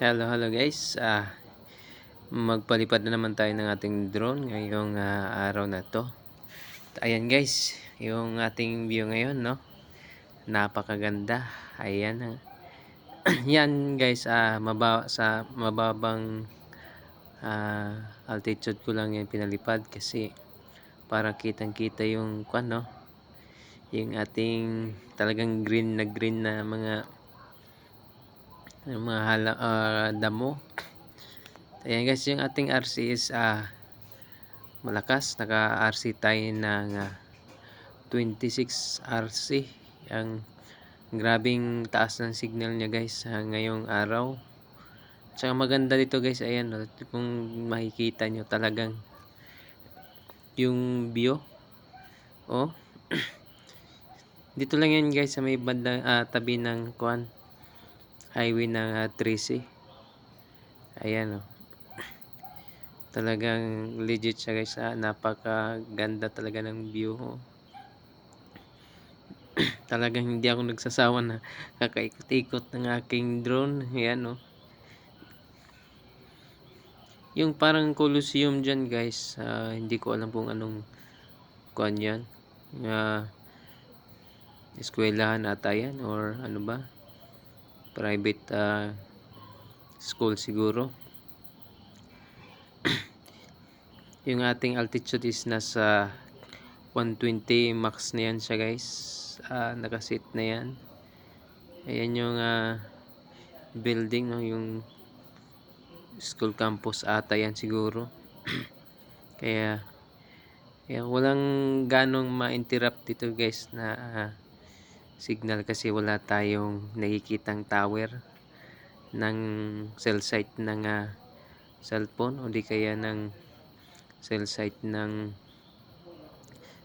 Hello, hello guys. Ah, magpalipad na naman tayo ng ating drone ngayong ah, araw na to. Ayan guys, yung ating view ngayon, no? Napakaganda. Ayan. ah. Yan guys, ah, maba sa mababang ah, altitude ko lang yan pinalipad kasi para kitang-kita yung kwan, no? Yung ating talagang green na green na mga yung mga hala, ah, damo. Ayan guys, yung ating RC is ah, malakas. Naka-RC tayo ng ah, 26 RC. Ang grabing taas ng signal niya guys ah, ngayong araw. Tsaka maganda dito guys, ayan kung makikita nyo talagang yung view. Oh. dito lang yan guys sa may bandang ah, tabi ng kuan highway ng uh, 3C. Ayan oh. Talagang legit siya guys. Ah. Napakaganda talaga ng view. Oh. Talagang hindi ako nagsasawa na kakaikot-ikot ng aking drone. Ayan oh. Yung parang Colosseum dyan guys. ah, hindi ko alam kung anong kuan yan. Uh, eskwelahan ata yan or ano ba private uh, school siguro. Yung ating altitude is nasa 120 max na yan siya guys. Uh, nakasit na yan. Ayan yung uh, building no? Yung school campus ata yan siguro. Kaya kaya walang ganong ma-interrupt dito guys na uh, signal kasi wala tayong nakikitang tower ng cell site ng uh, cellphone o di kaya ng cell site ng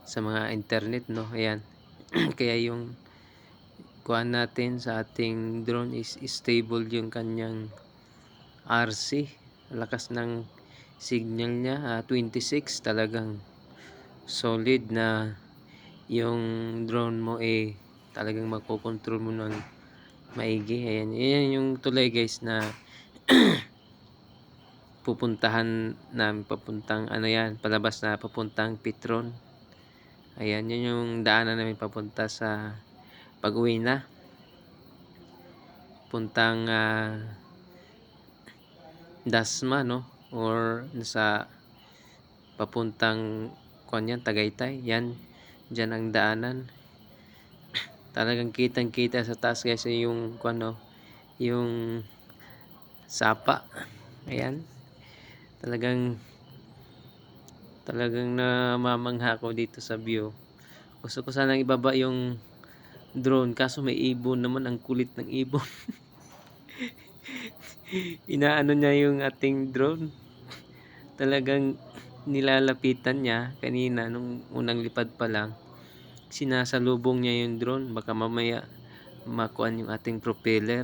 sa mga internet no? Ayan. Kaya yung kuha natin sa ating drone is stable yung kanyang RC lakas ng signal niya uh, 26 talagang solid na yung drone mo eh talagang makokontrol mo ng maigi. Ayan yan yung tulay guys na pupuntahan namin papuntang ano yan palabas na papuntang Petron. Ayan yun yung daanan namin papunta sa pag uwi na. Puntang uh, Dasma no? Or sa papuntang kanyan Tagaytay. Yan dyan ang daanan talagang kitang kita sa taas guys yung ano yung sapa. Ayan. Talagang talagang namamangha ko dito sa view. Gusto ko sanang ibaba yung drone kaso may ibon naman ang kulit ng ibon. Inaano niya yung ating drone. Talagang nilalapitan niya kanina nung unang lipad pa lang sinasalubong niya yung drone. Baka mamaya makuan yung ating propeller.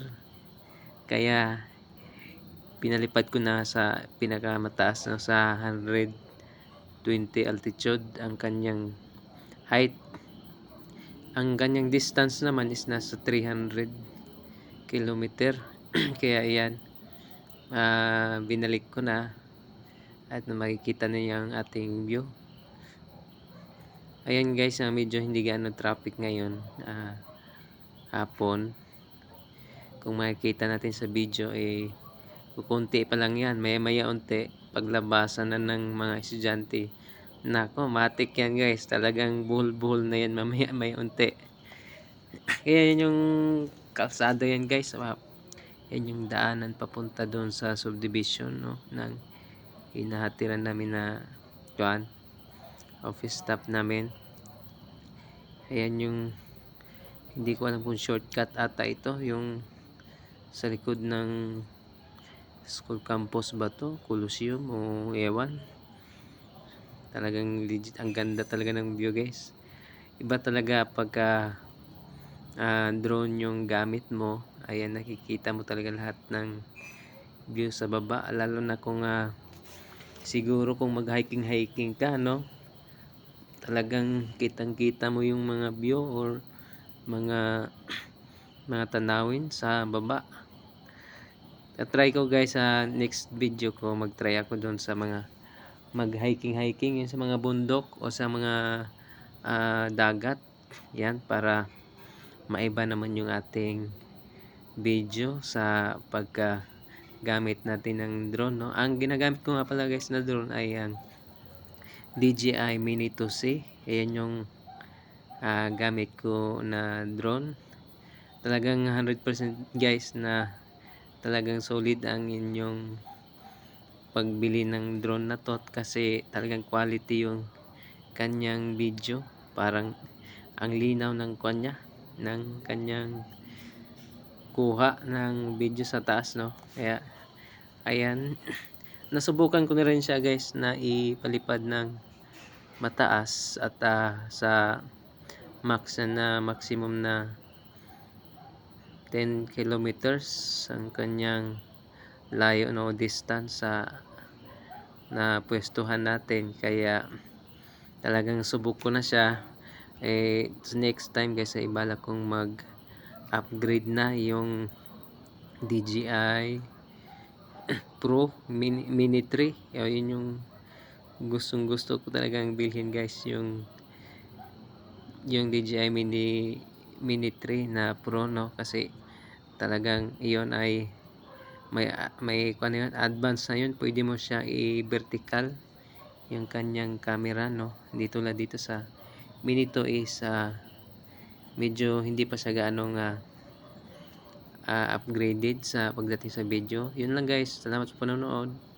Kaya pinalipad ko na sa pinakamataas na sa 120 altitude ang kanyang height. Ang kanyang distance naman is nasa 300 kilometer. Kaya yan uh, binalik ko na at makikita na yung ating view ayan guys uh, medyo hindi gaano traffic ngayon uh, hapon. Kung makikita natin sa video eh kukunti pa lang yan. Maya maya unti paglabasan na ng mga estudyante. Nako matik yan guys. Talagang buhol buhol na yan mamaya maya unti. Kaya yan yung kalsada yan guys. Yan yung daanan papunta doon sa subdivision no ng hinahatiran namin na kuan office staff namin. Ayan yung hindi ko alam kung shortcut ata ito. Yung sa likod ng school campus ba to? Colosseum o ewan talagang legit ang ganda talaga ng view guys. Iba talaga pagka uh, drone yung gamit mo. Ayan nakikita mo talaga lahat ng view sa baba. Lalo na kung uh, siguro kung mag hiking hiking ka no talagang kitang kita mo yung mga view or mga mga tanawin sa baba. Try ko guys sa next video ko. Mag-try ako doon sa mga mag hiking hiking yun sa mga bundok o sa mga ah, dagat. Yan para maiba naman yung ating video sa pagka gamit natin ng drone no? Ang ginagamit ko nga pala guys na drone ay ang DJI Mini 2C ayan yung ah, gamit ko na drone. Talagang 100% guys na talagang solid ang inyong pagbili ng drone na to kasi talagang quality yung kanyang video. Parang ang linaw ng kanya ng kanyang kuha ng video sa taas no? Kaya ayan nasubukan ko na rin siya guys na ipalipad ng mataas at ah, sa max na maximum na 10 kilometers ang kanyang layo no distance sa na pwestuhan natin. Kaya talagang subok ko na siya. Eh next time guys ay ibala kong mag upgrade na yung DJI Pro Mini, Mini 3 Yo, yun yung gustong gusto ko talagang bilhin guys yung yung DJI Mini Mini 3 na Pro no? Kasi talagang iyon ay may may kuan yun, advance na yun. Pwede mo siya i-vertical yung kanyang camera no? Dito la dito sa Mini 2 is ah, medyo hindi pa siya gaano nga ah, upgraded sa pagdating sa video. Yun lang guys. Salamat sa panonood